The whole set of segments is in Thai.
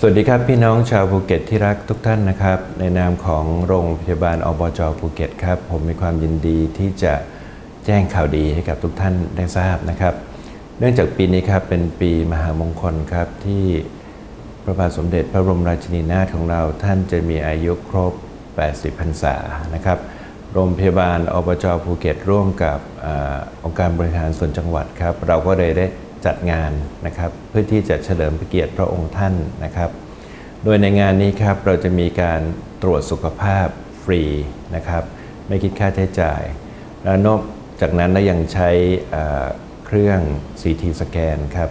สวัสดีครับพี่น้องชาวภูเก็ตที่รักทุกท่านนะครับ ในนามของโรงพยาบาลอบจภูเก็ตครับ ผมมีความยินดีที่จะแจ้งข่าวดีให้กับทุกท่านได้ทราบนะครับ เนื่องจากปีนี้ครับเป็นปีมหามงคลครับที่พระบาทสมเด็จพระบรมราชินีนาถของเราท่านจะมีอายุครบ 80 พรรษานะครับ โรงพยาบาลอบจภูเก็ตร่วมกับอองค์การบริหารส่วนจังหวัดครับ เราก็เลยได้ จัดงานนะครับเพื่อที่จะเฉลิมพระเกียรติพระองค์ท่านนะครับ โดยในงานนี้ครับเราจะมีการตรวจสุขภาพฟรีนะครับไม่คิดค่าใช้จ่าย แล้วนอกจากนั้นเรายังใช้เครื่อง CT สแกนครับ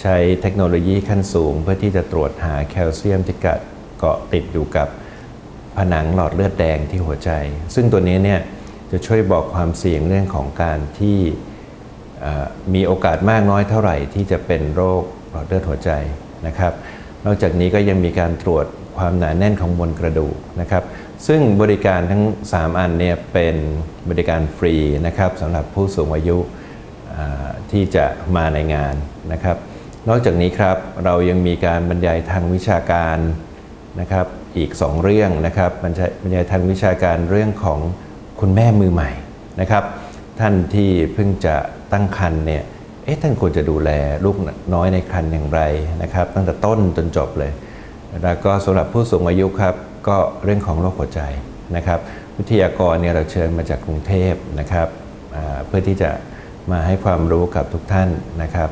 ใช้เทคโนโลยีขั้นสูง เพื่อที่จะตรวจหาแคลเซียมที่กัดเกาะติดอยู่กับผนังหลอดเลือดแดงที่หัวใจ ซึ่งตัวนี้เนี่ยจะช่วยบอกความเสี่ยงเรื่องของการที่ มีโอกาสมากน้อยเท่าไหร่ที่จะเป็นโรคหลอดเลือดหัวใจนะครับ นอกจากนี้ก็ยังมีการตรวจความหนาแน่นของมวลกระดูกนะครับ ซึ่งบริการทั้ง 3 อันเนี่ยเป็นบริการฟรีนะครับสำหรับผู้สูงอายุที่จะมาในงานนะครับ นอกจากนี้ครับเรายังมีการบรรยายทางวิชาการนะครับอีก 2 เรื่องนะครับบรรยายทางวิชาการเรื่องของคุณแม่มือใหม่นะครับ ท่านที่เพิ่งจะตั้งครรภ์เนี่ยเอ๊ะท่านควรจะดูแลลูกน้อยในครรภ์อย่างไรนะครับ ตั้งแต่ต้นจนจบเลย แล้วก็สำหรับผู้สูงอายุครับก็เรื่องของโรคหัวใจนะครับ วิทยากรเนี่ยเราเชิญมาจากกรุงเทพนะครับเพื่อที่จะมาให้ความรู้กับทุกท่านนะครับ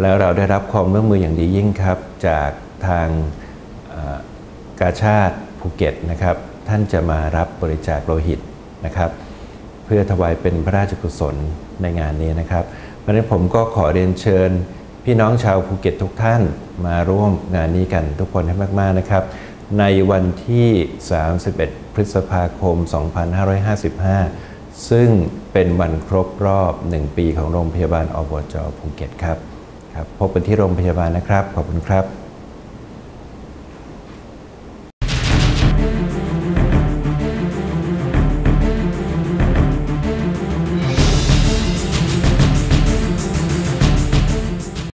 แล้วเราได้รับความร่วมมืออย่างดียิ่งครับ จากทางกาชาติภูเก็ตนะครับ ท่านจะมารับบริจาคโลหิตนะครับ เพื่อถวายเป็นพระราชกุศลในงานนี้นะครับ เพราะฉะนั้นผมก็ขอเรียนเชิญ พี่น้องชาวภูเก็ตทุกท่านมาร่วมงานนี้กันทุกคนให้มาก ๆ นะครับ ในวันที่ 31 พฤษภาคม 2555 ซึ่งเป็นวันครบรอบ 1 ปีของโรงพยาบาลอบจภูเก็ตครับครับ พบกันที่โรงพยาบาลนะครับ ขอบคุณครับ